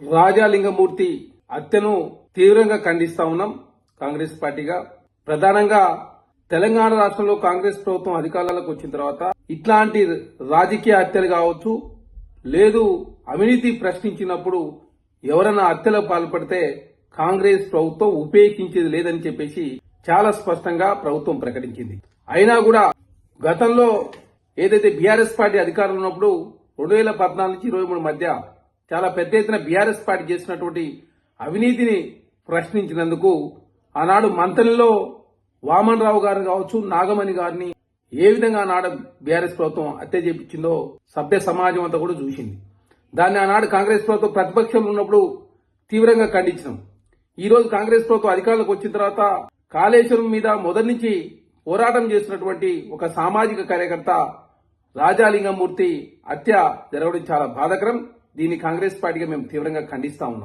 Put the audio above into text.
రాజాలింగమూర్తి హత్యను తీవ్రంగా ఖండిస్తా ఉన్నాం. కాంగ్రెస్ పార్టీగా ప్రధానంగా తెలంగాణ రాష్ట్రంలో కాంగ్రెస్ ప్రభుత్వం అధికారంలోకి వచ్చిన తర్వాత ఇట్లాంటి రాజకీయ హత్యలు కావచ్చు లేదు అవినీతి ప్రశ్నించినప్పుడు ఎవరైనా హత్యలకు పాల్పడితే కాంగ్రెస్ ప్రభుత్వం ఉపేక్షించేది లేదని చెప్పేసి చాలా స్పష్టంగా ప్రభుత్వం ప్రకటించింది. అయినా కూడా గతంలో ఏదైతే బీఆర్ఎస్ పార్టీ అధికారంలో ఉన్నప్పుడు రెండు వేల పద్నాలుగు నుంచి ఇరవై మూడు మధ్య చాలా పెద్ద ఎత్తున బీఆర్ఎస్ పార్టీ చేసినటువంటి అవినీతిని ప్రశ్నించినందుకు ఆనాడు మంత్రుల్లో వామన్ రావు గారిని కావచ్చు నాగమణి గారిని ఏ విధంగా ఆనాడు బీఆర్ఎస్ ప్రభుత్వం హత్య చేపించిందో సభ్య సమాజం అంతా కూడా చూసింది. దాన్ని ఆనాడు కాంగ్రెస్ ప్రభుత్వం ప్రతిపక్షంలో ఉన్నప్పుడు తీవ్రంగా ఖండించినాం. ఈ రోజు కాంగ్రెస్ ప్రభుత్వం అధికారంలోకి వచ్చిన తర్వాత కాళేశ్వరం మీద మొదటి నుంచి పోరాటం చేస్తున్నటువంటి ఒక సామాజిక కార్యకర్త రాజాలింగమూర్తి హత్య జరగడం చాలా బాధకరం. దీన్ని కాంగ్రెస్ పార్టీగా మేము తీవ్రంగా ఖండిస్తా ఉన్నాం.